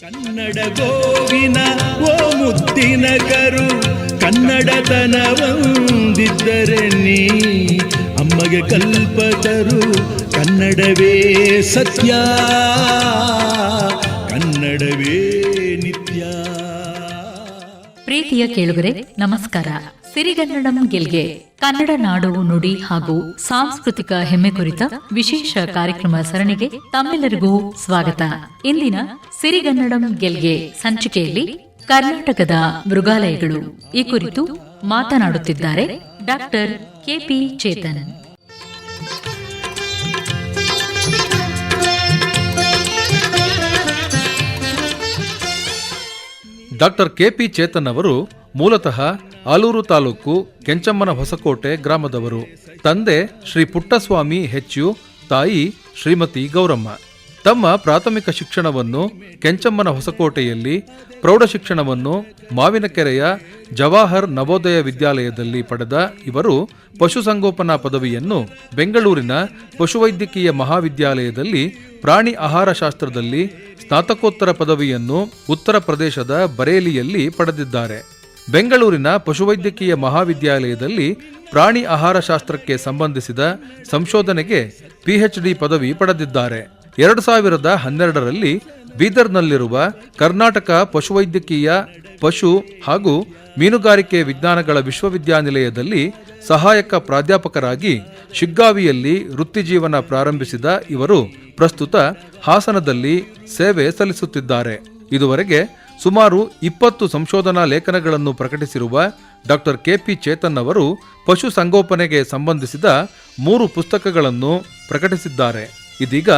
ಕನ್ನಡ ಗೋವಿನ ಓ ಮುದ್ದಿನ ಕರು ಕನ್ನಡತನವಂದಿದ್ದರೆ ನೀ ಅಮ್ಮಗೆ ಕಲ್ಪತರು ಕನ್ನಡವೇ ಸತ್ಯ ಕನ್ನಡವೇ ನಿತ್ಯ. ಪ್ರೀತಿಯ ಕೇಳುಗರೆ, ನಮಸ್ಕಾರ. ಸಿರಿಗನ್ನಡಂ ಗೆಲ್ಗೆ ಕನ್ನಡ ನಾಡು ನುಡಿ ಹಾಗೂ ಸಾಂಸ್ಕೃತಿಕ ಹೆಮ್ಮೆ ಕುರಿತ ವಿಶೇಷ ಕಾರ್ಯಕ್ರಮ ಸರಣಿಗೆ ತಮ್ಮೆಲ್ಲರಿಗೂ ಸ್ವಾಗತ. ಇಂದಿನ ಸಿರಿಗನ್ನಡಂ ಗೆಲ್ಗೆ ಸಂಚಿಕೆಯಲ್ಲಿ ಕರ್ನಾಟಕದ ಮೃಗಾಲಯಗಳು. ಈ ಕುರಿತು ಮಾತನಾಡುತ್ತಿದ್ದಾರೆ doctor K P Chetan. Doctor K P Chetan ಅವರು ಮೂಲತಃ ಆಲೂರು ತಾಲೂಕು ಕೆಂಚಮ್ಮನ ಹೊಸಕೋಟೆ ಗ್ರಾಮದವರು. ತಂದೆ ಶ್ರೀ ಪುಟ್ಟಸ್ವಾಮಿ ಹೆಚ್ಚು ತಾಯಿ ಶ್ರೀಮತಿ ಗೌರಮ್ಮ. ತಮ್ಮ ಪ್ರಾಥಮಿಕ ಶಿಕ್ಷಣವನ್ನು ಕೆಂಚಮ್ಮನ ಹೊಸಕೋಟೆಯಲ್ಲಿ, ಪ್ರೌಢ ಶಿಕ್ಷಣವನ್ನು ಮಾವಿನಕೆರೆಯ ಜವಾಹರ್ ನವೋದಯ ವಿದ್ಯಾಲಯದಲ್ಲಿ ಪಡೆದ ಇವರು ಪಶುಸಂಗೋಪನಾ ಪದವಿಯನ್ನು ಬೆಂಗಳೂರಿನ ಪಶುವೈದ್ಯಕೀಯ ಮಹಾವಿದ್ಯಾಲಯದಲ್ಲಿ ಪ್ರಾಣಿ ಆಹಾರ ಶಾಸ್ತ್ರದಲ್ಲಿ ಸ್ನಾತಕೋತ್ತರ ಪದವಿಯನ್ನು ಉತ್ತರ ಪ್ರದೇಶದ ಬರೇಲಿಯಲ್ಲಿ ಪಡೆದಿದ್ದಾರೆ. ಬೆಂಗಳೂರಿನ ಪಶುವೈದ್ಯಕೀಯ ಮಹಾವಿದ್ಯಾಲಯದಲ್ಲಿ ಪ್ರಾಣಿ ಆಹಾರ ಶಾಸ್ತ್ರಕ್ಕೆ ಸಂಬಂಧಿಸಿದ ಸಂಶೋಧನೆಗೆ ಪಿಎಚ್ಡಿ ಪದವಿ ಪಡೆದಿದ್ದಾರೆ. ಎರಡು ಸಾವಿರದ ಹನ್ನೆರಡರಲ್ಲಿ ಬೀದರ್ನಲ್ಲಿರುವ ಕರ್ನಾಟಕ ಪಶುವೈದ್ಯಕೀಯ ಪಶು ಹಾಗೂ ಮೀನುಗಾರಿಕೆ ವಿಜ್ಞಾನಗಳ ವಿಶ್ವವಿದ್ಯಾನಿಲಯದಲ್ಲಿ ಸಹಾಯಕ ಪ್ರಾಧ್ಯಾಪಕರಾಗಿ ಶಿಗ್ಗಾವಿಯಲ್ಲಿ ವೃತ್ತಿಜೀವನ ಪ್ರಾರಂಭಿಸಿದ ಇವರು ಪ್ರಸ್ತುತ ಹಾಸನದಲ್ಲಿ ಸೇವೆ ಸಲ್ಲಿಸುತ್ತಿದ್ದಾರೆ. ಇದುವರೆಗೆ ಸುಮಾರು ಇಪ್ಪತ್ತು ಸಂಶೋಧನಾ ಲೇಖನಗಳನ್ನು ಪ್ರಕಟಿಸಿರುವ ಡಾಕ್ಟರ್ ಕೆಪಿ ಚೇತನ್ ಅವರು ಪಶು ಸಂಗೋಪನೆಗೆ ಸಂಬಂಧಿಸಿದ ಮೂರು ಪುಸ್ತಕಗಳನ್ನು ಪ್ರಕಟಿಸಿದ್ದಾರೆ. ಇದೀಗ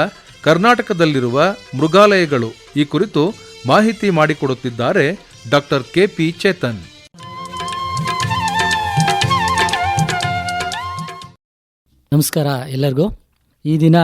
ಕರ್ನಾಟಕದಲ್ಲಿರುವ ಮೃಗಾಲಯಗಳು ಈ ಕುರಿತು ಮಾಹಿತಿ ಮಾಡಿಕೊಡುತ್ತಿದ್ದಾರೆ ಡಾಕ್ಟರ್ ಕೆಪಿ ಚೇತನ್. ನಮಸ್ಕಾರ ಎಲ್ಲರಿಗೂ. ಈ ದಿನ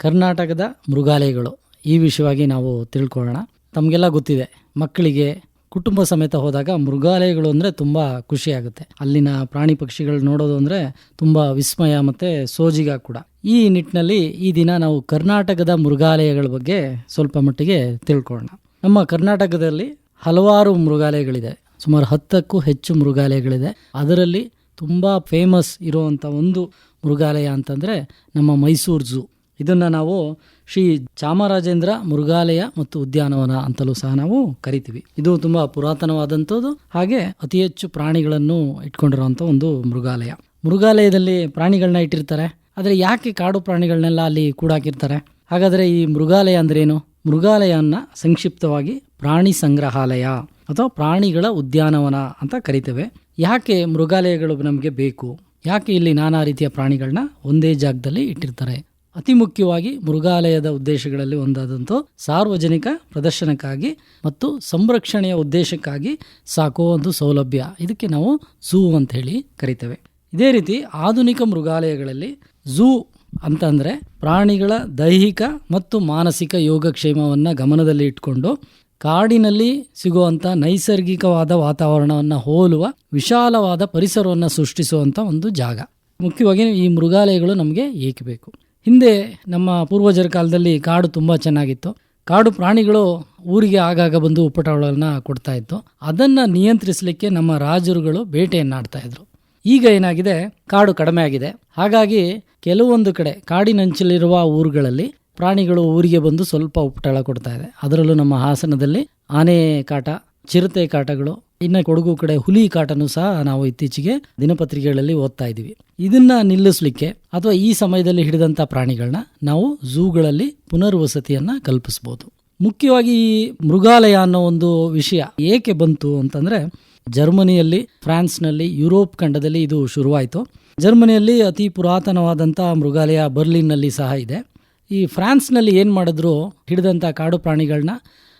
ಕರ್ನಾಟಕದ ಮೃಗಾಲಯಗಳು ಈ ವಿಷಯವಾಗಿ ನಾವು ತಿಳ್ಕೊಳ್ಳೋಣ. ತಮಗೆಲ್ಲ ಗೊತ್ತಿದೆ, ಮಕ್ಕಳಿಗೆ ಕುಟುಂಬ ಸಮೇತ ಹೋದಾಗ ಮೃಗಾಲಯಗಳು ಅಂದರೆ ತುಂಬ ಖುಷಿಯಾಗುತ್ತೆ. ಅಲ್ಲಿನ ಪ್ರಾಣಿ ಪಕ್ಷಿಗಳು ನೋಡೋದು ಅಂದರೆ ತುಂಬ ವಿಸ್ಮಯ ಮತ್ತು ಸೋಜಿಗ ಕೂಡ. ಈ ನಿಟ್ಟಿನಲ್ಲಿ ಈ ದಿನ ನಾವು ಕರ್ನಾಟಕದ ಮೃಗಾಲಯಗಳ ಬಗ್ಗೆ ಸ್ವಲ್ಪ ಮಟ್ಟಿಗೆ ತಿಳ್ಕೊಳ್ಳೋಣ. ನಮ್ಮ ಕರ್ನಾಟಕದಲ್ಲಿ ಹಲವಾರು ಮೃಗಾಲಯಗಳಿದೆ. ಸುಮಾರು ಹತ್ತಕ್ಕೂ ಹೆಚ್ಚು ಮೃಗಾಲಯಗಳಿದೆ. ಅದರಲ್ಲಿ ತುಂಬ ಫೇಮಸ್ ಇರುವಂಥ ಒಂದು ಮೃಗಾಲಯ ಅಂತಂದರೆ ನಮ್ಮ ಮೈಸೂರು ಝೂ. ಇದನ್ನು ನಾವು ಶ್ರೀ ಚಾಮರಾಜೇಂದ್ರ ಮೃಗಾಲಯ ಮತ್ತು ಉದ್ಯಾನವನ ಅಂತಲೂ ಸಹ ನಾವು ಕರಿತೀವಿ. ಇದು ತುಂಬ ಪುರಾತನವಾದಂಥದ್ದು. ಹಾಗೆ ಅತಿ ಹೆಚ್ಚು ಪ್ರಾಣಿಗಳನ್ನು ಇಟ್ಕೊಂಡಿರುವಂಥ ಒಂದು ಮೃಗಾಲಯ. ಮೃಗಾಲಯದಲ್ಲಿ ಪ್ರಾಣಿಗಳನ್ನ ಇಟ್ಟಿರ್ತಾರೆ. ಆದರೆ ಯಾಕೆ ಕಾಡು ಪ್ರಾಣಿಗಳನ್ನೆಲ್ಲ ಅಲ್ಲಿ ಕೂಡಾಕಿರ್ತಾರೆ? ಹಾಗಾದರೆ ಈ ಮೃಗಾಲಯ ಅಂದ್ರೇನು? ಮೃಗಾಲಯವನ್ನು ಸಂಕ್ಷಿಪ್ತವಾಗಿ ಪ್ರಾಣಿ ಸಂಗ್ರಹಾಲಯ ಅಥವಾ ಪ್ರಾಣಿಗಳ ಉದ್ಯಾನವನ ಅಂತ ಕರಿತೇವೆ. ಯಾಕೆ ಮೃಗಾಲಯಗಳು ನಮಗೆ ಬೇಕು? ಯಾಕೆ ಇಲ್ಲಿ ನಾನಾ ರೀತಿಯ ಪ್ರಾಣಿಗಳನ್ನ ಒಂದೇ ಜಾಗದಲ್ಲಿ ಇಟ್ಟಿರ್ತಾರೆ? ಅತಿ ಮುಖ್ಯವಾಗಿ ಮೃಗಾಲಯದ ಉದ್ದೇಶಗಳಲ್ಲಿ ಒಂದಾದಂಥ ಸಾರ್ವಜನಿಕ ಪ್ರದರ್ಶನಕ್ಕಾಗಿ ಮತ್ತು ಸಂರಕ್ಷಣೆಯ ಉದ್ದೇಶಕ್ಕಾಗಿ ಸಾಕೋ ಒಂದು ಸೌಲಭ್ಯ. ಇದಕ್ಕೆ ನಾವು ಸೂ ಅಂತ ಹೇಳಿ ಕರಿತೇವೆ. ಇದೇ ರೀತಿ ಆಧುನಿಕ ಮೃಗಾಲಯಗಳಲ್ಲಿ ಝೂ ಅಂತಂದರೆ ಪ್ರಾಣಿಗಳ ದೈಹಿಕ ಮತ್ತು ಮಾನಸಿಕ ಯೋಗಕ್ಷೇಮವನ್ನು ಗಮನದಲ್ಲಿ ಇಟ್ಕೊಂಡು ಕಾಡಿನಲ್ಲಿ ಸಿಗುವಂಥ ನೈಸರ್ಗಿಕವಾದ ವಾತಾವರಣವನ್ನು ಹೋಲುವ ವಿಶಾಲವಾದ ಪರಿಸರವನ್ನು ಸೃಷ್ಟಿಸುವಂಥ ಒಂದು ಜಾಗ. ಮುಖ್ಯವಾಗಿ ಈ ಮೃಗಾಲಯಗಳು ನಮಗೆ ಏಕೆ ಬೇಕು? ಹಿಂದೆ ನಮ್ಮ ಪೂರ್ವಜರ ಕಾಲದಲ್ಲಿ ಕಾಡು ತುಂಬ ಚೆನ್ನಾಗಿತ್ತು. ಕಾಡು ಪ್ರಾಣಿಗಳು ಊರಿಗೆ ಆಗಾಗ ಬಂದು ಉಪ್ಪಟಗಳನ್ನು ಕೊಡ್ತಾ ಇತ್ತು. ಅದನ್ನು ನಿಯಂತ್ರಿಸಲಿಕ್ಕೆ ನಮ್ಮ ರಾಜರುಗಳು ಬೇಟೆಯನ್ನಾಡ್ತಾ ಇದ್ರು. ಈಗ ಏನಾಗಿದೆ? ಕಾಡು ಕಡಿಮೆ ಆಗಿದೆ. ಹಾಗಾಗಿ ಕೆಲವೊಂದು ಕಡೆ ಕಾಡಿನಂಚಲಿರುವ ಊರುಗಳಲ್ಲಿ ಪ್ರಾಣಿಗಳು ಊರಿಗೆ ಬಂದು ಸ್ವಲ್ಪ ಉಪಟಳ ಕೊಡ್ತಾ ಇದೆ. ಅದರಲ್ಲೂ ನಮ್ಮ ಹಾಸನದಲ್ಲಿ ಆನೆ ಕಾಟ, ಚಿರತೆ ಕಾಟಗಳು, ಇನ್ನು ಕೊಡಗು ಕಡೆ ಹುಲಿ ಕಾಟನು ಸಹ ನಾವು ಇತ್ತೀಚೆಗೆ ದಿನಪತ್ರಿಕೆಗಳಲ್ಲಿ ಓದ್ತಾ ಇದ್ದೀವಿ. ಇದನ್ನ ನಿಲ್ಲಿಸಲಿಕ್ಕೆ ಅಥವಾ ಈ ಸಮಯದಲ್ಲಿ ಹಿಡಿದಂಥ ಪ್ರಾಣಿಗಳನ್ನ ನಾವು ಝೂಗಳಲ್ಲಿ ಪುನರ್ವಸತಿಯನ್ನ ಕಲ್ಪಿಸ್ಬೋದು. ಮುಖ್ಯವಾಗಿ ಈ ಮೃಗಾಲಯ ಅನ್ನೋ ಒಂದು ವಿಷಯ ಏಕೆ ಬಂತು ಅಂತಂದ್ರೆ ಜರ್ಮನಿಯಲ್ಲಿ, ಫ್ರಾನ್ಸ್ನಲ್ಲಿ, ಯುರೋಪ್ ಖಂಡದಲ್ಲಿ ಇದು ಶುರುವಾಯಿತು. ಜರ್ಮನಿಯಲ್ಲಿ ಅತಿ ಪುರಾತನವಾದಂಥ ಮೃಗಾಲಯ ಬರ್ಲಿನ್ನಲ್ಲಿ ಸಹ ಇದೆ. ಈ ಫ್ರಾನ್ಸ್ನಲ್ಲಿ ಏನು ಮಾಡಿದ್ರು? ಹಿಡಿದಂಥ ಕಾಡು ಪ್ರಾಣಿಗಳನ್ನ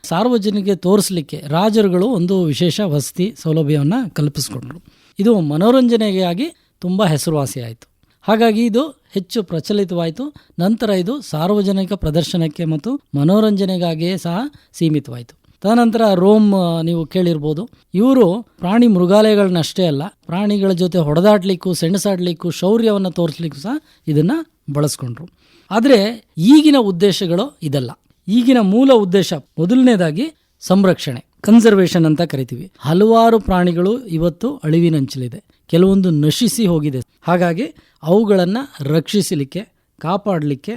ಸಾರ್ವಜನಿಕರಿಗೆ ತೋರಿಸಲಿಕ್ಕೆ ರಾಜರುಗಳು ಒಂದು ವಿಶೇಷ ವಸತಿ ಸೌಲಭ್ಯವನ್ನು ಕಲ್ಪಿಸ್ಕೊಂಡ್ರು. ಇದು ಮನೋರಂಜನೆಗಾಗಿ ತುಂಬ ಹೆಸರುವಾಸಿಯಾಯಿತು. ಹಾಗಾಗಿ ಇದು ಹೆಚ್ಚು ಪ್ರಚಲಿತವಾಯಿತು. ನಂತರ ಇದು ಸಾರ್ವಜನಿಕ ಪ್ರದರ್ಶನಕ್ಕೆ ಮತ್ತು ಮನೋರಂಜನೆಗಾಗಿಯೇ ಸಹ ಸೀಮಿತವಾಯಿತು. ತದನಂತರ ರೋಮ್ ನೀವು ಕೇಳಿರ್ಬೋದು. ಇವರು ಪ್ರಾಣಿ ಮೃಗಾಲಯಗಳನ್ನಷ್ಟೇ ಅಲ್ಲ, ಪ್ರಾಣಿಗಳ ಜೊತೆ ಹೊಡೆದಾಡ್ಲಿಕ್ಕೂ, ಸೆಣಸಾಡ್ಲಿಕ್ಕೂ, ಶೌರ್ಯವನ್ನು ತೋರಿಸ್ಲಿಕ್ಕೂ ಸಹ ಇದನ್ನು ಬಳಸ್ಕೊಂಡ್ರು. ಆದರೆ ಈಗಿನ ಉದ್ದೇಶಗಳು ಇದಲ್ಲ. ಈಗಿನ ಮೂಲ ಉದ್ದೇಶ ಮೊದಲನೇದಾಗಿ ಸಂರಕ್ಷಣೆ ಕನ್ಸರ್ವೇಷನ್ ಅಂತ ಕರಿತೀವಿ. ಹಲವಾರು ಪ್ರಾಣಿಗಳು ಇವತ್ತು ಅಳಿವಿನಂಚಲಿದೆ. ಕೆಲವೊಂದು ನಶಿಸಿ ಹೋಗಿದೆ. ಹಾಗಾಗಿ ಅವುಗಳನ್ನು ರಕ್ಷಿಸಲಿಕ್ಕೆ, ಕಾಪಾಡಲಿಕ್ಕೆ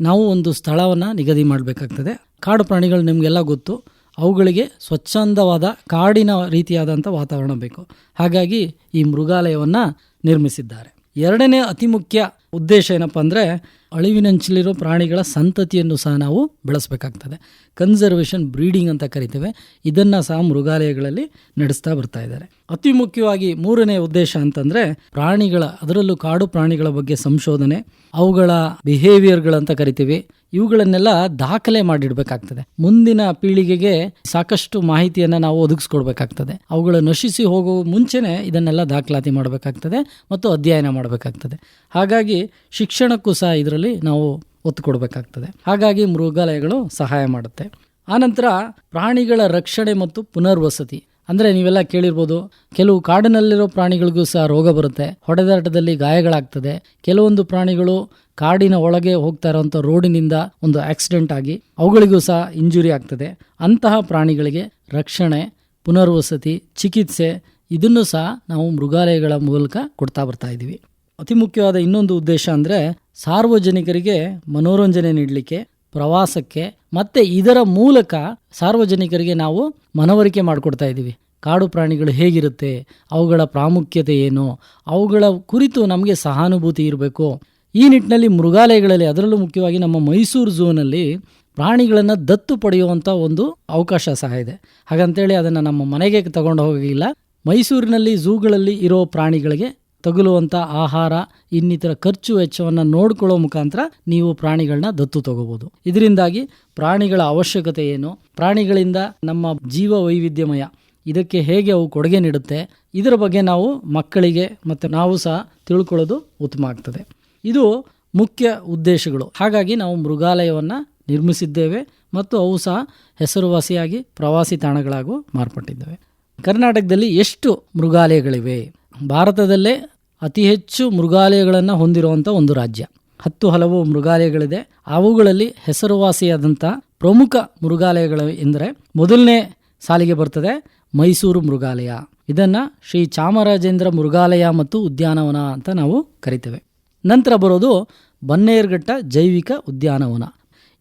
ನಾವು ಒಂದು ಸ್ಥಳವನ್ನು ನಿಗದಿ ಮಾಡಬೇಕಾಗ್ತದೆ. ಕಾಡು ಪ್ರಾಣಿಗಳು ನಿಮಗೆಲ್ಲ ಗೊತ್ತು. ಅವುಗಳಿಗೆ ಸ್ವಚ್ಛಂದವಾದ ಕಾಡಿನ ರೀತಿಯಾದಂಥ ವಾತಾವರಣ ಬೇಕು. ಹಾಗಾಗಿ ಈ ಮೃಗಾಲಯವನ್ನು ನಿರ್ಮಿಸಿದ್ದಾರೆ. ಎರಡನೇ ಅತಿ ಮುಖ್ಯ ಉದ್ದೇಶ ಏನಪ್ಪ ಅಂದರೆ ಅಳಿವಿನಂಚಲಿರೋ ಪ್ರಾಣಿಗಳ ಸಂತತಿಯನ್ನು ಸಹ ನಾವು ಬೆಳೆಸಬೇಕಾಗ್ತದೆ. ಕನ್ಸರ್ವೇಷನ್ ಬ್ರೀಡಿಂಗ್ ಅಂತ ಕರಿತೇವೆ. ಇದನ್ನು ಸಹ ಮೃಗಾಲಯಗಳಲ್ಲಿ ನಡೆಸ್ತಾ ಬರ್ತಾ ಇದ್ದಾರೆ. ಅತಿ ಮುಖ್ಯವಾಗಿ ಮೂರನೇ ಉದ್ದೇಶ ಅಂತಂದರೆ ಪ್ರಾಣಿಗಳ, ಅದರಲ್ಲೂ ಕಾಡು ಪ್ರಾಣಿಗಳ ಬಗ್ಗೆ ಸಂಶೋಧನೆ, ಅವುಗಳ ಬಿಹೇವಿಯರ್ಗಳಂತ ಕರಿತೀವಿ. ಇವುಗಳನ್ನೆಲ್ಲ ದಾಖಲೆ ಮಾಡಿಡಬೇಕಾಗ್ತದೆ. ಮುಂದಿನ ಪೀಳಿಗೆಗೆ ಸಾಕಷ್ಟು ಮಾಹಿತಿಯನ್ನು ನಾವು ಒದಗಿಸ್ಕೊಡ್ಬೇಕಾಗ್ತದೆ. ಅವುಗಳ ನಶಿಸಿ ಹೋಗುವ ಮುಂಚೆನೆ ಇದನ್ನೆಲ್ಲ ದಾಖಲಾತಿ ಮಾಡಬೇಕಾಗ್ತದೆ ಮತ್ತು ಅಧ್ಯಯನ ಮಾಡಬೇಕಾಗ್ತದೆ. ಹಾಗಾಗಿ ಶಿಕ್ಷಣಕ್ಕೂ ಸಹ ಇದರಲ್ಲಿ ನಾವು ಒತ್ತು ಕೊಡಬೇಕಾಗ್ತದೆ ಹಾಗಾಗಿ ಮೃಗಾಲಯಗಳು ಸಹಾಯ ಮಾಡುತ್ತೆ. ಆನಂತರ ಪ್ರಾಣಿಗಳ ರಕ್ಷಣೆ ಮತ್ತು ಪುನರ್ವಸತಿ. ಅಂದರೆ ನೀವೆಲ್ಲ ಕೇಳಿರ್ಬೋದು, ಕೆಲವು ಕಾಡಿನಲ್ಲಿರೋ ಪ್ರಾಣಿಗಳಿಗೂ ಸಹ ರೋಗ ಬರುತ್ತೆ. ಹೊಡೆದಾಟದಲ್ಲಿ ಗಾಯಗಳಾಗ್ತದೆ. ಕೆಲವೊಂದು ಪ್ರಾಣಿಗಳು ಕಾಡಿನ ಒಳಗೆ ಹೋಗ್ತಾ ಇರೋವಂಥ ರೋಡಿನಿಂದ ಒಂದು ಆಕ್ಸಿಡೆಂಟ್ ಆಗಿ ಅವುಗಳಿಗೂ ಸಹ ಇಂಜುರಿ ಆಗ್ತದೆ. ಅಂತಹ ಪ್ರಾಣಿಗಳಿಗೆ ರಕ್ಷಣೆ, ಪುನರ್ವಸತಿ, ಚಿಕಿತ್ಸೆ, ಇದನ್ನು ಸಹ ನಾವು ಮೃಗಾಲಯಗಳ ಮೂಲಕ ಕೊಡ್ತಾ ಬರ್ತಾ ಇದ್ದೀವಿ. ಅತಿ ಮುಖ್ಯವಾದ ಇನ್ನೊಂದು ಉದ್ದೇಶ ಅಂದರೆ ಸಾರ್ವಜನಿಕರಿಗೆ ಮನೋರಂಜನೆ ನೀಡಲಿಕ್ಕೆ, ಪ್ರವಾಸಕ್ಕೆ ಮತ್ತೆ ಇದರ ಮೂಲಕ ಸಾರ್ವಜನಿಕರಿಗೆ ನಾವು ಮನವರಿಕೆ ಮಾಡಿಕೊಡ್ತಾ ಇದ್ದೀವಿ. ಕಾಡು ಪ್ರಾಣಿಗಳು ಹೇಗಿರುತ್ತೆ, ಅವುಗಳ ಪ್ರಾಮುಖ್ಯತೆ ಏನು, ಅವುಗಳ ಕುರಿತು ನಮಗೆ ಸಹಾನುಭೂತಿ ಇರಬೇಕು. ಈ ನಿಟ್ಟಿನಲ್ಲಿ ಮೃಗಾಲಯಗಳಲ್ಲಿ, ಅದರಲ್ಲೂ ಮುಖ್ಯವಾಗಿ ನಮ್ಮ ಮೈಸೂರು ಝೂನಲ್ಲಿ ಪ್ರಾಣಿಗಳನ್ನು ದತ್ತು ಪಡೆಯುವಂಥ ಒಂದು ಅವಕಾಶ ಸಹ ಇದೆ. ಹಾಗಂತೇಳಿ ಅದನ್ನು ನಮ್ಮ ಮನೆಗೆ ತಗೊಂಡು ಹೋಗಿಲ್ಲ ಮೈಸೂರಿನಲ್ಲಿ ಝೂಗಳಲ್ಲಿ ಇರೋ ಪ್ರಾಣಿಗಳಿಗೆ ತಗುಲುವಂಥ ಆಹಾರ, ಇನ್ನಿತರ ಖರ್ಚು ವೆಚ್ಚವನ್ನು ನೋಡ್ಕೊಳ್ಳೋ ಮುಖಾಂತರ ನೀವು ಪ್ರಾಣಿಗಳನ್ನ ದತ್ತು ತಗೋಬಹುದು ಇದರಿಂದಾಗಿ ಪ್ರಾಣಿಗಳ ಅವಶ್ಯಕತೆ ಏನು? ಪ್ರಾಣಿಗಳಿಂದ ನಮ್ಮ ಜೀವ ವೈವಿಧ್ಯಮಯ ಇದಕ್ಕೆ ಹೇಗೆ ಅವು ಕೊಡುಗೆ ನೀಡುತ್ತೆ? ಇದರ ಬಗ್ಗೆ ನಾವು ಮಕ್ಕಳಿಗೆ ಮತ್ತು ನಾವು ಸಹ ತಿಳ್ಕೊಳ್ಳೋದು ಉತ್ತಮ ಆಗ್ತದೆ. ಇದು ಮುಖ್ಯ ಉದ್ದೇಶಗಳು. ಹಾಗಾಗಿ ನಾವು ಮೃಗಾಲಯವನ್ನು ನಿರ್ಮಿಸಿದ್ದೇವೆ ಮತ್ತು ಅವು ಸಹ ಹೆಸರುವಾಸಿಯಾಗಿ ಪ್ರವಾಸಿ ತಾಣಗಳಾಗೂ ಮಾರ್ಪಟ್ಟಿದ್ದೇವೆ. ಕರ್ನಾಟಕದಲ್ಲಿ ಎಷ್ಟು ಮೃಗಾಲಯಗಳಿವೆ? ಭಾರತದಲ್ಲೇ ಅತಿ ಹೆಚ್ಚು ಮೃಗಾಲಯಗಳನ್ನು ಹೊಂದಿರುವಂಥ ಒಂದು ರಾಜ್ಯ. ಹತ್ತು ಹಲವು ಮೃಗಾಲಯಗಳಿದೆ. ಅವುಗಳಲ್ಲಿ ಹೆಸರುವಾಸಿಯಾದಂಥ ಪ್ರಮುಖ ಮೃಗಾಲಯಗಳು ಎಂದರೆ ಮೊದಲನೇ ಸಾಲಿಗೆ ಬರ್ತದೆ ಮೈಸೂರು ಮೃಗಾಲಯ. ಇದನ್ನು ಶ್ರೀ ಚಾಮರಾಜೇಂದ್ರ ಮೃಗಾಲಯ ಮತ್ತು ಉದ್ಯಾನವನ ಅಂತ ನಾವು ಕರಿತೇವೆ. ನಂತರ ಬರೋದು ಬನ್ನೇರ್ಘಟ್ಟ ಜೈವಿಕ ಉದ್ಯಾನವನ.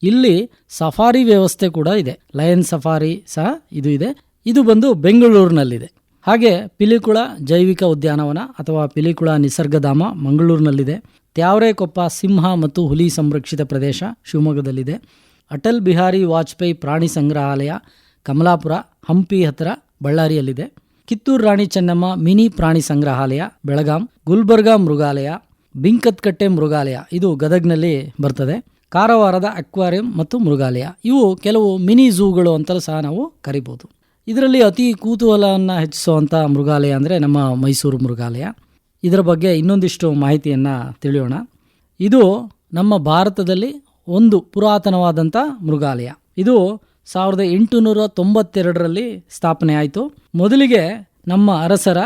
ಇಲ್ಲಿ ಸಫಾರಿ ವ್ಯವಸ್ಥೆ ಕೂಡ ಇದೆ. ಲಯನ್ ಸಫಾರಿ ಸಹ ಇದು ಇದೆ. ಇದು ಬಂದು ಬೆಂಗಳೂರಿನಲ್ಲಿದೆ. ಹಾಗೆ ಪಿಲಿಕುಳ ಜೈವಿಕ ಉದ್ಯಾನವನ ಅಥವಾ ಪಿಲಿಕುಳ ನಿಸರ್ಗಧಾಮ ಮಂಗಳೂರಿನಲ್ಲಿದೆ. ತ್ಯಾವರೆಕೊಪ್ಪ ಸಿಂಹ ಮತ್ತು ಹುಲಿ ಸಂರಕ್ಷಿತ ಪ್ರದೇಶ ಶಿವಮೊಗ್ಗದಲ್ಲಿದೆ. ಅಟಲ್ ಬಿಹಾರಿ ವಾಜಪೇಯಿ ಪ್ರಾಣಿ ಸಂಗ್ರಹಾಲಯ ಕಮಲಾಪುರ, ಹಂಪಿ ಹತ್ತಿರ ಬಳ್ಳಾರಿಯಲ್ಲಿದೆ. ಕಿತ್ತೂರು ರಾಣಿ ಚೆನ್ನಮ್ಮ ಮಿನಿ ಪ್ರಾಣಿ ಸಂಗ್ರಹಾಲಯ ಬೆಳಗಾಂ, ಗುಲ್ಬರ್ಗಾ ಮೃಗಾಲಯ, ಬಿಂಕತ್ಕಟ್ಟೆ ಮೃಗಾಲಯ ಇದು ಗದಗ್ನಲ್ಲಿ ಬರ್ತದೆ. ಕಾರವಾರದ ಅಕ್ವಾರಿಯಂ ಮತ್ತು ಮೃಗಾಲಯ ಇವು ಕೆಲವು ಮಿನಿ ಝೂಗಳು ಅಂತಲೂ ಸಹ ನಾವು ಕರಿಬೋದು. ಇದರಲ್ಲಿ ಅತಿ ಕುತೂಹಲವನ್ನು ಹೆಚ್ಚಿಸುವಂಥ ಮೃಗಾಲಯ ಅಂದರೆ ನಮ್ಮ ಮೈಸೂರು ಮೃಗಾಲಯ. ಇದರ ಬಗ್ಗೆ ಇನ್ನೊಂದಿಷ್ಟು ಮಾಹಿತಿಯನ್ನು ತಿಳಿಯೋಣ. ಇದು ನಮ್ಮ ಭಾರತದಲ್ಲಿ ಒಂದು ಪುರಾತನವಾದಂಥ ಮೃಗಾಲಯ. ಇದು ಸಾವಿರದ ಎಂಟುನೂರ ತೊಂಬತ್ತೆರಡರಲ್ಲಿ ಸ್ಥಾಪನೆ ಆಯಿತು ಮೊದಲಿಗೆ ನಮ್ಮ ಅರಸರ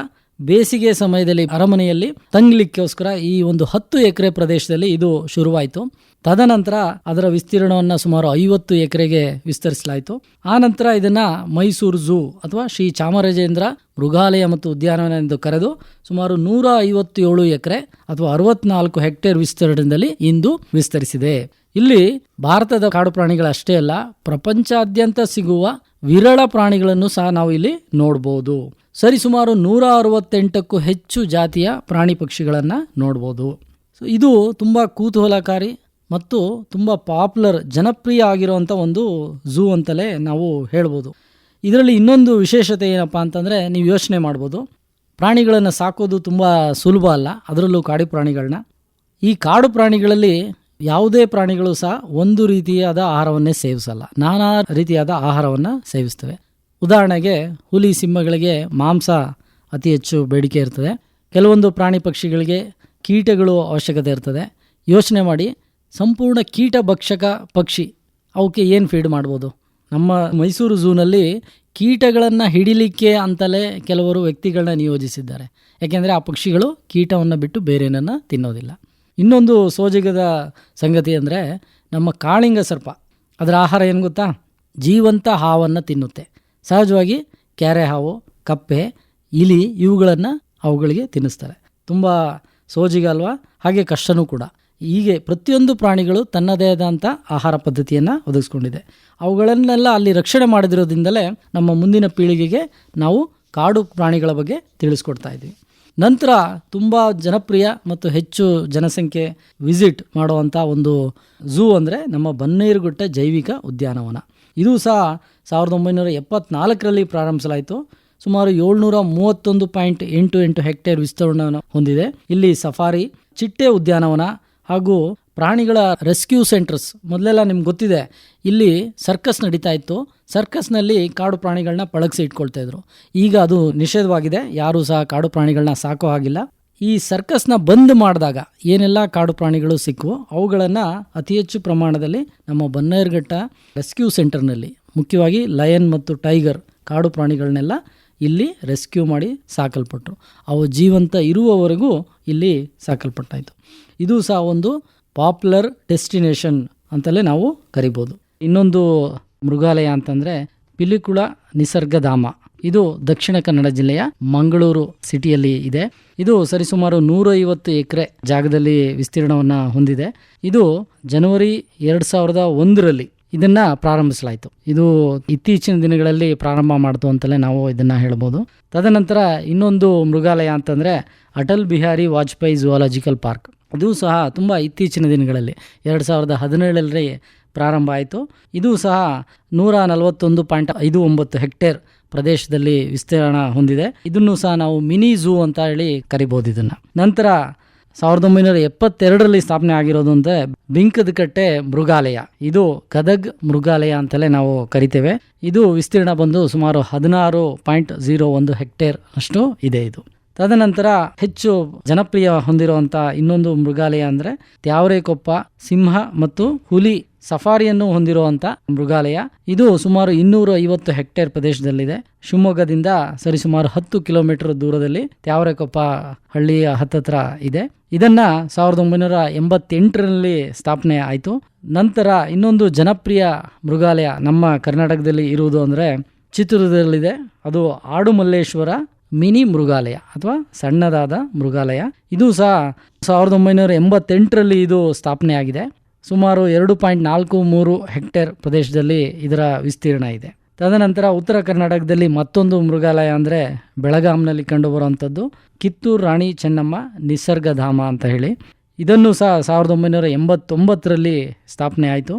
ಬೇಸಿಗೆ ಸಮಯದಲ್ಲಿ ಅರಮನೆಯಲ್ಲಿ ತಂಗ್ಲಿಕ್ಕೋಸ್ಕರ ಈ ಒಂದು ಹತ್ತು ಎಕರೆ ಪ್ರದೇಶದಲ್ಲಿ ಇದು ಶುರುವಾಯಿತು. ತದನಂತರ ಅದರ ವಿಸ್ತೀರ್ಣವನ್ನು ಸುಮಾರು ಐವತ್ತು ಎಕರೆಗೆ ವಿಸ್ತರಿಸಲಾಯಿತು. ಆ ನಂತರ ಇದನ್ನ ಮೈಸೂರು ಝೂ ಅಥವಾ ಶ್ರೀ ಚಾಮರಾಜೇಂದ್ರ ಮೃಗಾಲಯ ಮತ್ತು ಉದ್ಯಾನವನ ಎಂದು ಕರೆದು ಸುಮಾರು ನೂರ ಐವತ್ತೇಳು ಎಕರೆ ಅಥವಾ ಅರವತ್ನಾಲ್ಕು ಹೆಕ್ಟೇರ್ ವಿಸ್ತೀರ್ಣದಲ್ಲಿ ಇಂದು ವಿಸ್ತರಿಸಿದೆ. ಇಲ್ಲಿ ಭಾರತದ ಕಾಡು ಪ್ರಾಣಿಗಳಷ್ಟೇ ಅಲ್ಲ, ಪ್ರಪಂಚಾದ್ಯಂತ ಸಿಗುವ ವಿರಳ ಪ್ರಾಣಿಗಳನ್ನು ಸಹ ನಾವು ಇಲ್ಲಿ ನೋಡ್ಬೋದು. ಸರಿಸುಮಾರು ನೂರ ಅರವತ್ತೆಂಟಕ್ಕೂ ಹೆಚ್ಚು ಜಾತಿಯ ಪ್ರಾಣಿ ಪಕ್ಷಿಗಳನ್ನು ನೋಡ್ಬೋದು. ಸೊ ಇದು ತುಂಬ ಕುತೂಹಲಕಾರಿ ಮತ್ತು ತುಂಬ ಪಾಪ್ಯುಲರ್, ಜನಪ್ರಿಯ ಆಗಿರುವಂಥ ಒಂದು ಝೂ ಅಂತಲೇ ನಾವು ಹೇಳ್ಬೋದು. ಇದರಲ್ಲಿ ಇನ್ನೊಂದು ವಿಶೇಷತೆ ಏನಪ್ಪ ಅಂತಂದರೆ, ನೀವು ಯೋಚನೆ ಮಾಡ್ಬೋದು. ಪ್ರಾಣಿಗಳನ್ನು ಸಾಕೋದು ತುಂಬ ಸುಲಭ ಅಲ್ಲ, ಅದರಲ್ಲೂ ಕಾಡು ಪ್ರಾಣಿಗಳನ್ನ. ಈ ಕಾಡು ಪ್ರಾಣಿಗಳಲ್ಲಿ ಯಾವುದೇ ಪ್ರಾಣಿಗಳು ಸಹ ಒಂದು ರೀತಿಯಾದ ಆಹಾರವನ್ನೇ ಸೇವಿಸಲ್ಲ. ನಾನಾ ರೀತಿಯಾದ ಆಹಾರವನ್ನು ಸೇವಿಸ್ತವೆ. ಉದಾಹರಣೆಗೆ ಹುಲಿ ಸಿಂಹಗಳಿಗೆ ಮಾಂಸ ಅತಿ ಹೆಚ್ಚು ಬೇಡಿಕೆ ಇರ್ತದೆ. ಕೆಲವೊಂದು ಪ್ರಾಣಿ ಪಕ್ಷಿಗಳಿಗೆ ಕೀಟಗಳು ಅವಶ್ಯಕತೆ ಇರ್ತದೆ. ಯೋಚನೆ ಮಾಡಿ ಸಂಪೂರ್ಣ ಕೀಟ ಭಕ್ಷಕ ಪಕ್ಷಿ ಅವಕ್ಕೆ ಏನು ಫೀಡ್ ಮಾಡ್ಬೋದು? ನಮ್ಮ ಮೈಸೂರು ಝೂನಲ್ಲಿ ಕೀಟಗಳನ್ನು ಹಿಡಿಲಿಕ್ಕೆ ಅಂತಲೇ ಕೆಲವರು ವ್ಯಕ್ತಿಗಳನ್ನ ನಿಯೋಜಿಸಿದ್ದಾರೆ. ಯಾಕೆಂದರೆ ಆ ಪಕ್ಷಿಗಳು ಕೀಟವನ್ನು ಬಿಟ್ಟು ಬೇರೆನನ್ನು ತಿನ್ನೋದಿಲ್ಲ. ಇನ್ನೊಂದು ಸೋಜಿಗದ ಸಂಗತಿ ಅಂದರೆ ನಮ್ಮ ಕಾಳಿಂಗ ಸರ್ಪ. ಅದರ ಆಹಾರ ಏನು ಗೊತ್ತಾ? ಜೀವಂತ ಹಾವನ್ನು ತಿನ್ನುತ್ತೆ. ಸಹಜವಾಗಿ ಕ್ಯಾರೆ ಹಾವು, ಕಪ್ಪೆ, ಇಲಿ ಇವುಗಳನ್ನು ಅವುಗಳಿಗೆ ತಿನ್ನಿಸ್ತಾರೆ. ತುಂಬ ಸೋಜಿಗ ಅಲ್ವಾ? ಹಾಗೆ ಕಷ್ಟನೂ ಕೂಡ. ಹೀಗೆ ಪ್ರತಿಯೊಂದು ಪ್ರಾಣಿಗಳು ತನ್ನದೇ ಆದಂಥ ಆಹಾರ ಪದ್ಧತಿಯನ್ನು ಒದಗಿಸ್ಕೊಂಡಿದೆ. ಅವುಗಳನ್ನೆಲ್ಲ ಅಲ್ಲಿ ರಕ್ಷಣೆ ಮಾಡಿದಿರೋದ್ರಿಂದಲೇ ನಮ್ಮ ಮುಂದಿನ ಪೀಳಿಗೆಗೆ ನಾವು ಕಾಡು ಪ್ರಾಣಿಗಳ ಬಗ್ಗೆ ತಿಳಿಸ್ಕೊಡ್ತಾ ಇದ್ವಿ ನಂತರ ತುಂಬ ಜನಪ್ರಿಯ ಮತ್ತು ಹೆಚ್ಚು ಜನಸಂಖ್ಯೆ ವಿಸಿಟ್ ಮಾಡುವಂಥ ಒಂದು ಝೂ ಅಂದರೆ ನಮ್ಮ ಬನ್ನೇರುಗುಟ್ಟೆ ಜೈವಿಕ ಉದ್ಯಾನವನ. ಇದು ಸಹ ಸಾವಿರದ ಒಂಬೈನೂರ ಎಪ್ಪತ್ನಾಲ್ಕರಲ್ಲಿ ಪ್ರಾರಂಭಿಸಲಾಯಿತು. ಸುಮಾರು ಏಳ್ನೂರ ಮೂವತ್ತೊಂದು ಪಾಯಿಂಟ್ ಎಂಟು ಎಂಟು ಹೆಕ್ಟೇರ್ ವಿಸ್ತೀರ್ಣವನ್ನು ಹೊಂದಿದೆ. ಇಲ್ಲಿ ಸಫಾರಿ, ಚಿಟ್ಟೆ ಉದ್ಯಾನವನ ಹಾಗೂ ಪ್ರಾಣಿಗಳ ರೆಸ್ಕ್ಯೂ ಸೆಂಟರ್ಸ್ ಮೊದಲೆಲ್ಲ ನಿಮ್ಗೆ ಗೊತ್ತಿದೆ, ಇಲ್ಲಿ ಸರ್ಕಸ್ ನಡೀತಾ ಇತ್ತು. ಸರ್ಕಸ್ನಲ್ಲಿ ಕಾಡು ಪ್ರಾಣಿಗಳನ್ನ ಪಳಗಿಸಿ ಇಟ್ಕೊಳ್ತಾ ಇದ್ರು. ಈಗ ಅದು ನಿಷೇಧವಾಗಿದೆ, ಯಾರೂ ಸಹ ಕಾಡು ಪ್ರಾಣಿಗಳನ್ನ ಸಾಕೋ ಹಾಗಿಲ್ಲ. ಈ ಸರ್ಕಸ್ನ ಬಂದ್ ಮಾಡಿದಾಗ ಏನೆಲ್ಲ ಕಾಡು ಪ್ರಾಣಿಗಳು ಸಿಕ್ಕವು ಅವುಗಳನ್ನು ಅತಿ ಹೆಚ್ಚು ಪ್ರಮಾಣದಲ್ಲಿ ನಮ್ಮ ಬನ್ನೇರ್ಘಟ್ಟ ರೆಸ್ಕ್ಯೂ ಸೆಂಟರ್ನಲ್ಲಿ, ಮುಖ್ಯವಾಗಿ ಲಯನ್ ಮತ್ತು ಟೈಗರ್ ಕಾಡು ಪ್ರಾಣಿಗಳನ್ನೆಲ್ಲ ಇಲ್ಲಿ ರೆಸ್ಕ್ಯೂ ಮಾಡಿ ಸಾಕಲ್ಪಟ್ಟರು ಅವು ಜೀವಂತ ಇರುವವರೆಗೂ ಇಲ್ಲಿ ಸಾಕಲ್ಪಟ್ಟಾಯಿತು. ಇದು ಸಹ ಒಂದು ಪಾಪ್ಯುಲರ್ ಡೆಸ್ಟಿನೇಷನ್ ಅಂತಲೇ ನಾವು ಕರಿಬೋದು. ಇನ್ನೊಂದು ಮೃಗಾಲಯ ಅಂತಂದರೆ ಪಿಲಿಕುಳ ನಿಸರ್ಗಧಾಮ. ಇದು ದಕ್ಷಿಣ ಕನ್ನಡ ಜಿಲ್ಲೆಯ ಮಂಗಳೂರು ಸಿಟಿಯಲ್ಲಿ ಇದೆ. ಇದು ಸರಿಸುಮಾರು ನೂರೈವತ್ತು ಎಕರೆ ಜಾಗದಲ್ಲಿ ವಿಸ್ತೀರ್ಣವನ್ನು ಹೊಂದಿದೆ. ಇದು ಜನವರಿ ಎರಡು ಸಾವಿರದ ಒಂದರಲ್ಲಿ ಇದನ್ನ ಪ್ರಾರಂಭಿಸಲಾಯಿತು. ಇದು ಇತ್ತೀಚಿನ ದಿನಗಳಲ್ಲಿ ಪ್ರಾರಂಭ ಮಾಡಿತು ಅಂತಲೇ ನಾವು ಇದನ್ನ ಹೇಳ್ಬೋದು. ತದನಂತರ ಇನ್ನೊಂದು ಮೃಗಾಲಯ ಅಂತಂದರೆ ಅಟಲ್ ಬಿಹಾರಿ ವಾಜಪೇಯಿ ಝುವಾಲಜಿಕಲ್ ಪಾರ್ಕ್ ಇದು ಸಹ ತುಂಬ ಇತ್ತೀಚಿನ ದಿನಗಳಲ್ಲಿ ಎರಡು ಸಾವಿರದ ಹದಿನೇಳರಲ್ಲಿ ಪ್ರಾರಂಭ ಆಯಿತು. ಇದು ಸಹ ನೂರ ನಲವತ್ತೊಂದು ಪಾಯಿಂಟ್ ಐದು ಒಂಬತ್ತು ಹೆಕ್ಟೇರ್ ಪ್ರದೇಶದಲ್ಲಿ ವಿಸ್ತೀರ್ಣ ಹೊಂದಿದೆ. ಇದನ್ನು ಸಹ ನಾವು ಮಿನಿ ಝೂ ಅಂತ ಹೇಳಿ ಕರಿಬೋದು ಇದನ್ನು. ನಂತರ ಸಾವಿರದ ಒಂಬೈನೂರ ಎಪ್ಪತ್ತೆರಡರಲ್ಲಿ ಸ್ಥಾಪನೆ ಆಗಿರೋದು ಅಂದರೆ ಬಿಂಕದಕಟ್ಟೆ ಮೃಗಾಲಯ. ಇದು ಗದಗ್ ಮೃಗಾಲಯ ಅಂತಲೇ ನಾವು ಕರಿತೇವೆ. ಇದು ವಿಸ್ತೀರ್ಣ ಬಂದು ಸುಮಾರು ಹದಿನಾರು ಪಾಯಿಂಟ್ ಝೀರೋ ಒಂದು ಹೆಕ್ಟೇರ್ ಅಷ್ಟು ಇದೆ ಇದು. ತದನಂತರ ಹೆಚ್ಚು ಜನಪ್ರಿಯ ಹೊಂದಿರುವಂಥ ಇನ್ನೊಂದು ಮೃಗಾಲಯ ಅಂದರೆ ತ್ಯಾವರೆಕೊಪ್ಪ, ಸಿಂಹ ಮತ್ತು ಹುಲಿ ಸಫಾರಿಯನ್ನು ಹೊಂದಿರುವಂಥ ಮೃಗಾಲಯ. ಇದು ಸುಮಾರು ಇನ್ನೂರ ಐವತ್ತು ಹೆಕ್ಟೇರ್ ಪ್ರದೇಶದಲ್ಲಿದೆ. ಶಿವಮೊಗ್ಗದಿಂದ ಸರಿಸುಮಾರು ಹತ್ತು ಕಿಲೋಮೀಟರ್ ದೂರದಲ್ಲಿ ತ್ಯಾವರೆಕೊಪ್ಪ ಹಳ್ಳಿಯ ಹತ್ತತ್ರ ಇದೆ. ಇದನ್ನ ಸಾವಿರದ ಒಂಬೈನೂರ ಎಂಬತ್ತೆಂಟರಲ್ಲಿ ಸ್ಥಾಪನೆ ಆಯಿತು. ನಂತರ ಇನ್ನೊಂದು ಜನಪ್ರಿಯ ಮೃಗಾಲಯ ನಮ್ಮ ಕರ್ನಾಟಕದಲ್ಲಿ ಇರುವುದು ಅಂದರೆ ಚಿತ್ರದುರ್ಗದಲ್ಲಿದೆ. ಅದು ಆಡುಮಲ್ಲೇಶ್ವರ ಮಿನಿ ಮೃಗಾಲಯ ಅಥವಾ ಸಣ್ಣದಾದ ಮೃಗಾಲಯ. ಇದು ಸಹ ಸಾವಿರದ ಒಂಬೈನೂರ ಎಂಬತ್ತೆಂಟರಲ್ಲಿ ಇದು ಸ್ಥಾಪನೆ ಆಗಿದೆ ಸುಮಾರು ಎರಡು ಪಾಯಿಂಟ್ ನಾಲ್ಕು ಮೂರು ಹೆಕ್ಟೇರ್ ಪ್ರದೇಶದಲ್ಲಿ ಇದರ ವಿಸ್ತೀರ್ಣ ಇದೆ. ತದನಂತರ ಉತ್ತರ ಕರ್ನಾಟಕದಲ್ಲಿ ಮತ್ತೊಂದು ಮೃಗಾಲಯ ಅಂದರೆ ಬೆಳಗಾಂನಲ್ಲಿ ಕಂಡುಬರುವಂಥದ್ದು. ಕಿತ್ತೂರು ರಾಣಿ ಚೆನ್ನಮ್ಮ ನಿಸರ್ಗಧಾಮ ಅಂತ ಹೇಳಿ. ಇದನ್ನು ಸಹ ಸಾವಿರದ ಒಂಬೈನೂರ ಎಂಬತ್ತೊಂಬತ್ತರಲ್ಲಿ ಸ್ಥಾಪನೆ ಆಯಿತು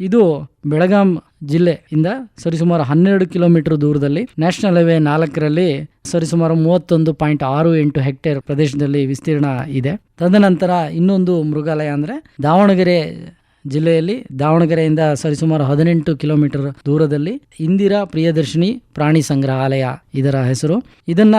ಇದು ಬೆಳಗಾಂ ಜಿಲ್ಲೆಯಿಂದ ಸರಿಸುಮಾರು ಹನ್ನೆರಡು ಕಿಲೋಮೀಟರ್ ದೂರದಲ್ಲಿ ನ್ಯಾಷನಲ್ ಹೈವೇ ನಾಲ್ಕರಲ್ಲಿ ಸರಿಸುಮಾರು ಮೂವತ್ತೊಂದು ಪಾಯಿಂಟ್ ಆರು ಎಂಟು ಹೆಕ್ಟೇರ್ ಪ್ರದೇಶದಲ್ಲಿ ವಿಸ್ತೀರ್ಣ ಇದೆ. ತದನಂತರ ಇನ್ನೊಂದು ಮೃಗಾಲಯ ಅಂದರೆ ದಾವಣಗೆರೆ ಜಿಲ್ಲೆಯಲ್ಲಿ ದಾವಣಗೆರೆಯಿಂದ ಸರಿಸುಮಾರು ಹದಿನೆಂಟು ಕಿಲೋಮೀಟರ್ ದೂರದಲ್ಲಿ ಇಂದಿರಾ ಪ್ರಿಯದರ್ಶಿನಿ ಪ್ರಾಣಿ ಸಂಗ್ರಹಾಲಯ ಇದರ ಹೆಸರು. ಇದನ್ನ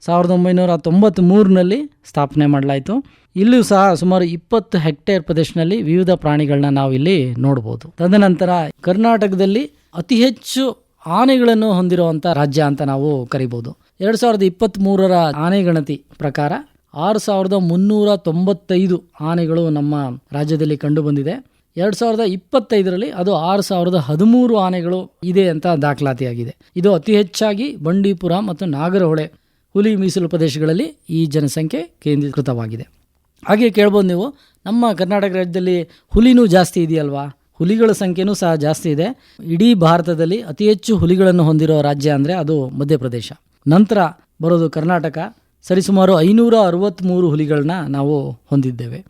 ಸಾವಿರದ ಒಂಬೈನೂರ ತೊಂಬತ್ತ್ ಮೂರಿನಲ್ಲಿ ಸ್ಥಾಪನೆ ಮಾಡಲಾಯಿತು. ಇಲ್ಲೂ ಸಹ ಸುಮಾರು ಇಪ್ಪತ್ತು ಹೆಕ್ಟೇರ್ ಪ್ರದೇಶದಲ್ಲಿ ವಿವಿಧ ಪ್ರಾಣಿಗಳನ್ನ ನಾವು ಇಲ್ಲಿ ನೋಡ್ಬೋದು ತದನಂತರ ಕರ್ನಾಟಕದಲ್ಲಿ ಅತಿ ಹೆಚ್ಚು ಆನೆಗಳನ್ನು ಹೊಂದಿರುವಂಥ ರಾಜ್ಯ ಅಂತ ನಾವು ಕರಿಬೋದು. ಎರಡು ಸಾವಿರದ ಇಪ್ಪತ್ತ್ ಮೂರರ ಆನೆ ಗಣತಿ ಪ್ರಕಾರ ಆರು ಸಾವಿರದ ಮುನ್ನೂರ ತೊಂಬತ್ತೈದು ಆನೆಗಳು ನಮ್ಮ ರಾಜ್ಯದಲ್ಲಿ ಕಂಡುಬಂದಿದೆ. ಎರಡು ಸಾವಿರದ ಇಪ್ಪತ್ತೈದರಲ್ಲಿ ಅದು ಆರು ಸಾವಿರದ ಹದಿಮೂರು ಆನೆಗಳು ಇದೆ ಅಂತ ದಾಖಲಾತಿಯಾಗಿದೆ. ಇದು ಅತಿ ಹೆಚ್ಚಾಗಿ ಬಂಡೀಪುರ ಮತ್ತು ನಾಗರಹೊಳೆ ಹುಲಿ ಮೀಸಲು ಪ್ರದೇಶಗಳಲ್ಲಿ ಈ ಜನಸಂಖ್ಯೆ ಕೇಂದ್ರೀಕೃತವಾಗಿದೆ. ಹಾಗೆ ಕೇಳ್ಬೋದು ನೀವು, ನಮ್ಮ ಕರ್ನಾಟಕ ರಾಜ್ಯದಲ್ಲಿ ಹುಲಿನೂ ಜಾಸ್ತಿ ಇದೆಯಲ್ವಾ? ಹುಲಿಗಳ ಸಂಖ್ಯೆನೂ ಸಹ ಜಾಸ್ತಿ ಇದೆ. ಇಡೀ ಭಾರತದಲ್ಲಿ ಅತಿ ಹೆಚ್ಚು ಹುಲಿಗಳನ್ನು ಹೊಂದಿರೋ ರಾಜ್ಯ ಅಂದರೆ ಅದು ಮಧ್ಯಪ್ರದೇಶ. ನಂತರ ಬರೋದು ಕರ್ನಾಟಕ. ಸರಿಸುಮಾರು ಐನೂರ ಅರವತ್ತ್ಮೂರು ಹುಲಿಗಳನ್ನ ನಾವು ಹೊಂದಿದ್ದೇವೆ.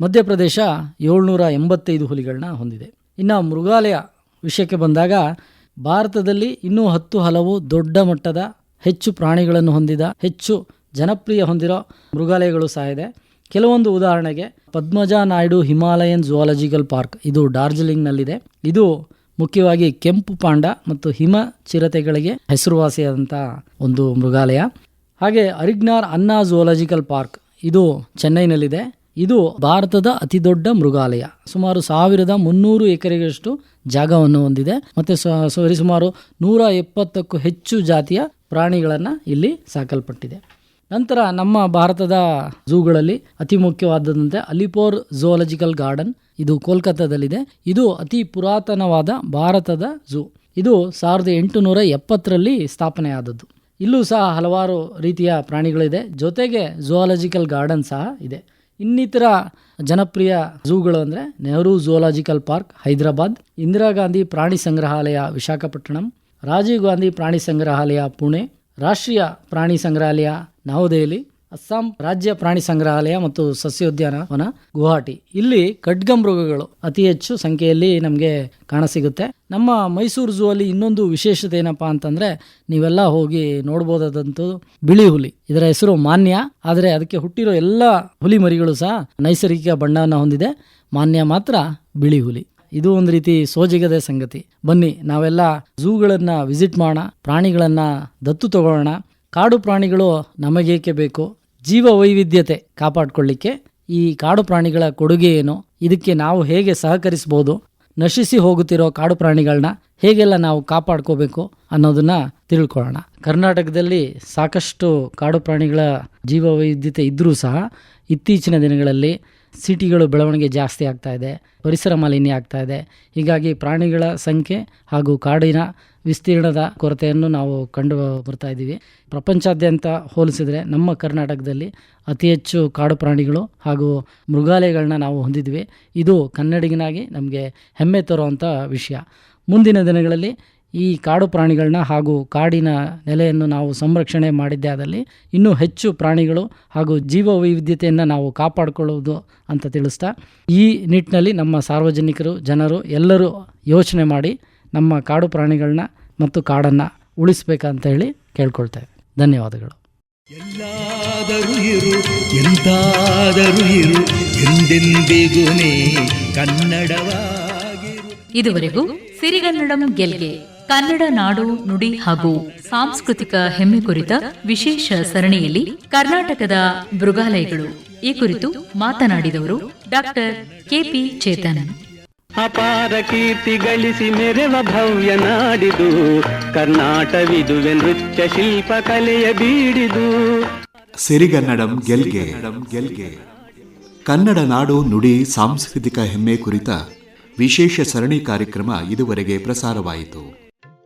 ಮಧ್ಯಪ್ರದೇಶ ಏಳ್ನೂರ ಎಂಬತ್ತೈದು ಹುಲಿಗಳನ್ನ ಹೊಂದಿದೆ. ಇನ್ನು ಮೃಗಾಲಯ ವಿಷಯಕ್ಕೆ ಬಂದಾಗ ಭಾರತದಲ್ಲಿ ಇನ್ನೂ ಹತ್ತು ಹಲವು ದೊಡ್ಡ ಮಟ್ಟದ ಹೆಚ್ಚು ಪ್ರಾಣಿಗಳನ್ನು ಹೊಂದಿದ, ಹೆಚ್ಚು ಜನಪ್ರಿಯ ಹೊಂದಿರೋ ಮೃಗಾಲಯಗಳು ಸಹ ಇದೆ. ಕೆಲವೊಂದು ಉದಾಹರಣೆಗೆ Padmaja Naidu Himalayan zoological park ಇದು ಡಾರ್ಜಿಲಿಂಗ್ನಲ್ಲಿದೆ. ಇದು ಮುಖ್ಯವಾಗಿ ಕೆಂಪು ಪಾಂಡ ಮತ್ತು ಹಿಮ ಚಿರತೆಗಳಿಗೆ ಹೆಸರುವಾಸಿಯಾದಂಥ ಒಂದು ಮೃಗಾಲಯ. ಹಾಗೆ ಅರಿಗ್ನಾರ್ ಅನ್ನಾ ಜುವಾಲಜಿಕಲ್ ಪಾರ್ಕ್ ಇದು ಚೆನ್ನೈನಲ್ಲಿದೆ. ಇದು ಭಾರತದ ಅತಿ ದೊಡ್ಡ ಮೃಗಾಲಯ. ಸುಮಾರು ಸಾವಿರದ ಮುನ್ನೂರು ಎಕರೆಗಷ್ಟು ಜಾಗವನ್ನು ಹೊಂದಿದೆ. ಮತ್ತು ಸರಿ ಸರಿಸುಮಾರು ನೂರ ಎಪ್ಪತ್ತಕ್ಕೂ ಹೆಚ್ಚು ಜಾತಿಯ ಪ್ರಾಣಿಗಳನ್ನು ಇಲ್ಲಿ ಸಾಕಲ್ಪಟ್ಟಿದೆ. ನಂತರ ನಮ್ಮ ಭಾರತದ ಝೂಗಳಲ್ಲಿ ಅತಿ ಮುಖ್ಯವಾದದಂತೆ ಅಲಿಪೋರ್ ಝೂಲಜಿಕಲ್ ಗಾರ್ಡನ್. ಇದು ಕೋಲ್ಕತ್ತಾದಲ್ಲಿದೆ. ಇದು ಅತಿ ಪುರಾತನವಾದ ಭಾರತದ ಝೂ. ಇದು ಸಾವಿರದ ಎಂಟುನೂರ ಎಪ್ಪತ್ತರಲ್ಲಿ ಸ್ಥಾಪನೆಯಾದದ್ದು. ಇಲ್ಲೂ ಸಹ ಹಲವಾರು ರೀತಿಯ ಪ್ರಾಣಿಗಳಿದೆ. ಜೊತೆಗೆ ಝುವಾಲಜಿಕಲ್ ಗಾರ್ಡನ್ ಸಹ ಇದೆ. ಇನ್ನಿತರ ಜನಪ್ರಿಯ ಝೂಗಳು ಅಂದರೆ ನೆಹರು ಝೂಲಾಜಿಕಲ್ ಪಾರ್ಕ್, ಹೈದರಾಬಾದ್, ಇಂದಿರಾ ಗಾಂಧಿ ಪ್ರಾಣಿ ಸಂಗ್ರಹಾಲಯ, ವಿಶಾಖಪಟ್ಟಣಂ, ರಾಜೀವ್ ಗಾಂಧಿ ಪ್ರಾಣಿ ಸಂಗ್ರಹಾಲಯ, ಪುಣೆ, ರಾಷ್ಟ್ರೀಯ ಪ್ರಾಣಿ ಸಂಗ್ರಹಾಲಯ ನವದೆಹಲಿ, ಅಸ್ಸಾಂ ರಾಜ್ಯ ಪ್ರಾಣಿ ಸಂಗ್ರಹಾಲಯ ಮತ್ತು ಸಸ್ಯೋದ್ಯಾನವನ ಗುವಾಹಟಿ. ಇಲ್ಲಿ ಖಡ್ಗಮೃಗಗಳು ಅತಿ ಹೆಚ್ಚು ಸಂಖ್ಯೆಯಲ್ಲಿ ನಮಗೆ ಕಾಣಸಿಗುತ್ತೆ. ನಮ್ಮ ಮೈಸೂರು ಝೂ ಅಲ್ಲಿ ಇನ್ನೊಂದು ವಿಶೇಷತೆ ಏನಪ್ಪಾ ಅಂತಂದ್ರೆ, ನೀವೆಲ್ಲ ಹೋಗಿ ನೋಡ್ಬೋದಾದಂತೂ ಬಿಳಿ ಹುಲಿ. ಇದರ ಹೆಸರು ಮಾನ್ಯ, ಆದರೆ ಅದಕ್ಕೆ ಹುಟ್ಟಿರೋ ಎಲ್ಲ ಹುಲಿ ಮರಿಗಳು ಸಹ ನೈಸರ್ಗಿಕ ಬಣ್ಣವನ್ನು ಹೊಂದಿದೆ. ಮಾನ್ಯ ಮಾತ್ರ ಬಿಳಿ ಹುಲಿ. ಇದು ಒಂದು ರೀತಿ ಸೋಜಿಗದ ಸಂಗತಿ. ಬನ್ನಿ, ನಾವೆಲ್ಲ ಝೂಗಳನ್ನ ವಿಸಿಟ್ ಮಾಡೋಣ, ಪ್ರಾಣಿಗಳನ್ನ ದತ್ತು ತಗೊಳ್ಳೋಣ. ಕಾಡು ಪ್ರಾಣಿಗಳು ನಮಗೇಕೆ ಬೇಕು? ಜೀವ ವೈವಿಧ್ಯತೆ ಕಾಪಾಡಿಕೊಳ್ಳಿಕ್ಕೆ ಈ ಕಾಡು ಪ್ರಾಣಿಗಳ ಕೊಡುಗೆ ಏನು? ಇದಕ್ಕೆ ನಾವು ಹೇಗೆ ಸಹಕರಿಸಬಹುದು ನಶಿಸಿ ಹೋಗುತ್ತಿರೋ ಕಾಡು ಪ್ರಾಣಿಗಳನ್ನ ಹೇಗೆಲ್ಲ ನಾವು ಕಾಪಾಡ್ಕೋಬೇಕು ಅನ್ನೋದನ್ನ ತಿಳ್ಕೊಳ್ಳೋಣ. ಕರ್ನಾಟಕದಲ್ಲಿ ಸಾಕಷ್ಟು ಕಾಡು ಪ್ರಾಣಿಗಳ ಜೀವ ವೈವಿಧ್ಯತೆ ಇದ್ದರೂ ಸಹ ಇತ್ತೀಚಿನ ದಿನಗಳಲ್ಲಿ ಸಿಟಿಗಳು ಬೆಳವಣಿಗೆ ಜಾಸ್ತಿ ಆಗ್ತಾ ಇದೆ, ಪರಿಸರ ಮಾಲಿನ್ಯ ಆಗ್ತಾ ಇದೆ. ಹೀಗಾಗಿ ಪ್ರಾಣಿಗಳ ಸಂಖ್ಯೆ ಹಾಗೂ ಕಾಡಿನ ವಿಸ್ತೀರ್ಣದ ಕೊರತೆಯನ್ನು ನಾವು ಕಂಡು ಬರ್ತಾ ಇದ್ದೀವಿ. ಪ್ರಪಂಚಾದ್ಯಂತ ಹೋಲಿಸಿದರೆ ನಮ್ಮ ಕರ್ನಾಟಕದಲ್ಲಿ ಅತಿ ಹೆಚ್ಚು ಕಾಡು ಪ್ರಾಣಿಗಳು ಹಾಗೂ ಮೃಗಾಲಯಗಳನ್ನ ನಾವು ಹೊಂದಿದ್ವಿ. ಇದು ಕನ್ನಡಿಗನಾಗಿ ನಮಗೆ ಹೆಮ್ಮೆ ತರುವಂಥ ವಿಷಯ. ಮುಂದಿನ ದಿನಗಳಲ್ಲಿ ಈ ಕಾಡು ಪ್ರಾಣಿಗಳನ್ನ ಹಾಗೂ ಕಾಡಿನ ನೆಲೆಯನ್ನು ನಾವು ಸಂರಕ್ಷಣೆ ಮಾಡಿದ್ದೇ ಆದಲ್ಲಿ ಇನ್ನೂ ಹೆಚ್ಚು ಪ್ರಾಣಿಗಳು ಹಾಗೂ ಜೀವ ವೈವಿಧ್ಯತೆಯನ್ನು ನಾವು ಕಾಪಾಡಿಕೊಳ್ಳುವುದು ಅಂತ ತಿಳಿಸ್ತಾ ಈ ನಿಟ್ಟಿನಲ್ಲಿ ನಮ್ಮ ಸಾರ್ವಜನಿಕರು ಜನರು ಎಲ್ಲರೂ ಯೋಚನೆ ಮಾಡಿ ನಮ್ಮ ಕಾಡು ಪ್ರಾಣಿಗಳನ್ನ ಮತ್ತು ಕಾಡನ್ನು ಉಳಿಸ್ಬೇಕಂತ ಹೇಳಿ ಕೇಳ್ಕೊಳ್ತೇವೆ ಧನ್ಯವಾದಗಳು. ಎಲ್ಲಾದರೂ ಇರು ಎಂತಾದರೂ ಇರು ಎಂದೆಂದಿಗೂ ನೀ ಕನ್ನಡವಾಗಿರು. ಇದುವರೆಗೂ ಸಿರಿಗನ್ನಡಂ ಗೆಲ್ಗೆ. ಕನ್ನಡ ನಾಡು ನುಡಿ ಹಾಗೂ ಸಾಂಸ್ಕೃತಿಕ ಹೆಮ್ಮೆ ಕುರಿತ ವಿಶೇಷ ಸರಣಿಯಲ್ಲಿ ಕರ್ನಾಟಕದ ಮೃಗಾಲಯಗಳು. ಈ ಕುರಿತು ಮಾತನಾಡಿದವರು ಡಾಕ್ಟರ್ ಕೆಪಿ ಚೇತನ್. ಅಪಾರ ಕೀರ್ತಿ ಗಳಿಸಿ ಮೆರೆವ ಭವ್ಯ ನಾಡಿದು. ಕರ್ನಾಟವಿದುವೆ ನೃತ್ಯ ಶಿಲ್ಪ ಕಲೆಯ ಬೀಡಿದು. ಸಿರಿಗನ್ನಡಂ ಗೆಲ್ಗೆ ಗೆಲ್ಗೆ. ಕನ್ನಡ ನಾಡು ನುಡಿ ಸಾಂಸ್ಕೃತಿಕ ಹೆಮ್ಮೆ ಕುರಿತ ವಿಶೇಷ ಸರಣಿ ಕಾರ್ಯಕ್ರಮ ಇದುವರೆಗೆ ಪ್ರಸಾರವಾಯಿತು.